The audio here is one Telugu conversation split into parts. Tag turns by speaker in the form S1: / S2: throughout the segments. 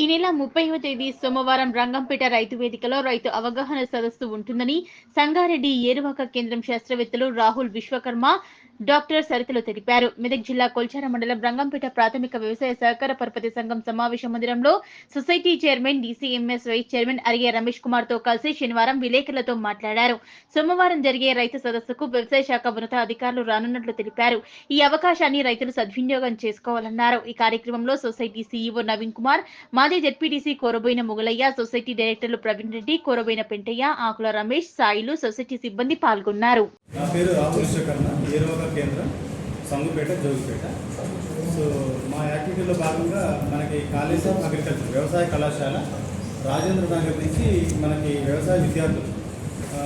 S1: ఈ నెల ముప్పైవ తేదీ సోమవారం రంగంపేట రైతు వేదికలో రైతు అవగాహన సదస్సు ఉంటుందని సంగారెడ్డి ఏరువాక కేంద్రం శాస్త్రవేత్తలు రాహుల్ విశ్వకర్మ డాక్టర్ సరితలు తెలిపారు. మెదక్ జిల్లా కొల్చార మండలం రంగంపేట ప్రాథమిక వ్యవసాయ సహకార పరపతి సంఘం సమావేశ మందిరంలో society chairman DCMS vice chairman Arige Ramesh కుమార్తో కలిసి శనివారం విలేకరులతో మాట్లాడారు. సోమవారం జరిగే రైతు సదస్సుకు వ్యవసాయ శాఖ ఉన్నత అధికారులు రానున్నట్లు తెలిపారు. ఈ అవకాశాన్ని రైతులు సద్వినియోగం చేసుకోవాలన్నారు. ఈ కార్యక్రమంలో సొసైటీ సీఈఓ నవీన్ కుమార్ మాజీ ZPTC Koraboina Mogalaiah society directors Praveen Reddy Koraboina Pentaiah Akula Ramesh Sailu society సిబ్బంది పాల్గొన్నారు.
S2: నా పేరు రాహుల్ విశ్వకర్ణ ఏరువాక కేంద్రం సంగుపేట జోగిపేట. సో మా యాక్టివిటీలో భాగంగా మనకి కాలేజ్ ఆఫ్ అగ్రికల్చర్ వ్యవసాయ కళాశాల రాజేంద్ర నగర్ నుంచి మనకి వ్యవసాయ విద్యార్థులు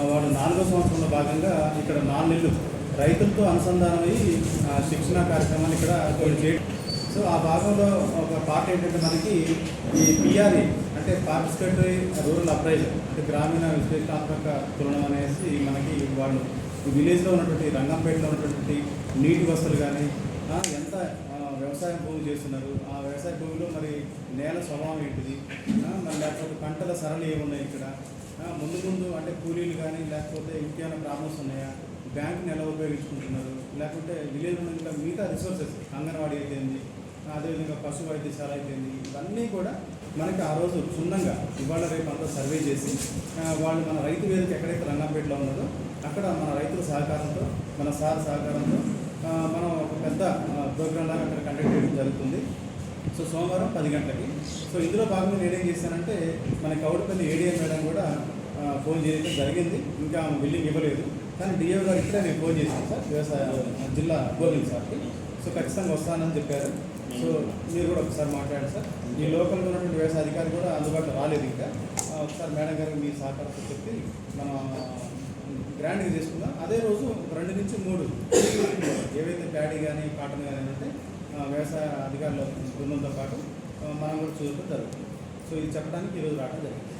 S2: వాడు నాలుగో సంవత్సరంలో భాగంగా ఇక్కడ నాలుగు నెలలు రైతులతో అనుసంధానమై ఆ, శిక్షణా కార్యక్రమాన్ని ఇక్కడ కొన్ని చేయడం సో ఆ భాగంలో ఒక పార్ట్ ఏంటంటే మనకి ఈ పిఆర్ఈ అంటే పార్టిసిపేటరీ రూరల్ అప్రైజర్ అంటే గ్రామీణ విశ్లేషణాత్మక తులనం అనేసి మనకి వాళ్ళు విలేజ్లో ఉన్నటువంటి రంగంపేటలో ఉన్నటువంటి నీటి వసతులు కానీ ఎంత వ్యవసాయం భూమి చేస్తున్నారు ఆ వ్యవసాయ భూమిలో మరి నేల స్వభావం ఏంటిది మరి లేకపోతే పంటల సరళి ఏమున్నాయి ఇక్కడ ముందు ముందు అంటే కూలీలు కానీ లేకపోతే ఇంకేమైనా ప్రాబ్లమ్స్ ఉన్నాయా బ్యాంకుని ఎలా ఉపయోగించుకుంటున్నారు లేకుంటే విలేజ్ ఉన్న మిగతా రిసోర్సెస్ అంగన్వాడీ అయితేంది అదేవిధంగా పశు వైద్యశాల అయిపోయింది ఇవన్నీ కూడా మనకి ఆ రోజు క్షుణ్ణంగా ఇవాళ రేపు అంతా సర్వే చేసి వాళ్ళు మన రైతు వేదిక ఎక్కడైతే రంగంపేటలో ఉన్నదో అక్కడ మన రైతుల సహకారంతో మన సార్ సహకారంతో మనం ఒక పెద్ద ప్రోగ్రామ్ లాగా అక్కడ కండక్ట్ చేయడం జరుగుతుంది. సో సోమవారం పది గంటలకి. సో ఇందులో భాగంగా నేనేం చేశానంటే మన కౌడపల్లి ఏడిఎం మేడం కూడా ఫోన్ చేయడం జరిగింది. ఇంకా ఆమె బిల్డింగ్ ఇవ్వలేదు. కానీ డిఓ గారు ఇక్కడే నేను ఫోన్ చేశాను సార్ వ్యవసాయ జిల్లా గోవింద్ సార్కి. సో ఖచ్చితంగా వస్తానని చెప్పారు. సో మీరు కూడా ఒకసారి మాట్లాడండి సార్. ఈ లోకంలో ఉన్నటువంటి వ్యవసాయ అధికారి కూడా అందుబాటులో రాలేదు ఇంకా. ఒకసారి మేడం గారికి మీ సహకారంతో చెప్పి మనం గ్రాండ్గా చేసుకుందాం అదే రోజు ఒక రెండు నుంచి మూడు ఏవైతే ప్యాడీ కానీ కాటన్ కానీ అంటే వ్యవసాయ అధికారుల బృందంతో పాటు మనం కూడా చూసుకుంటారు జరుగుతుంది. సో ఇది చెప్పడానికి ఈరోజు రావడం జరిగింది.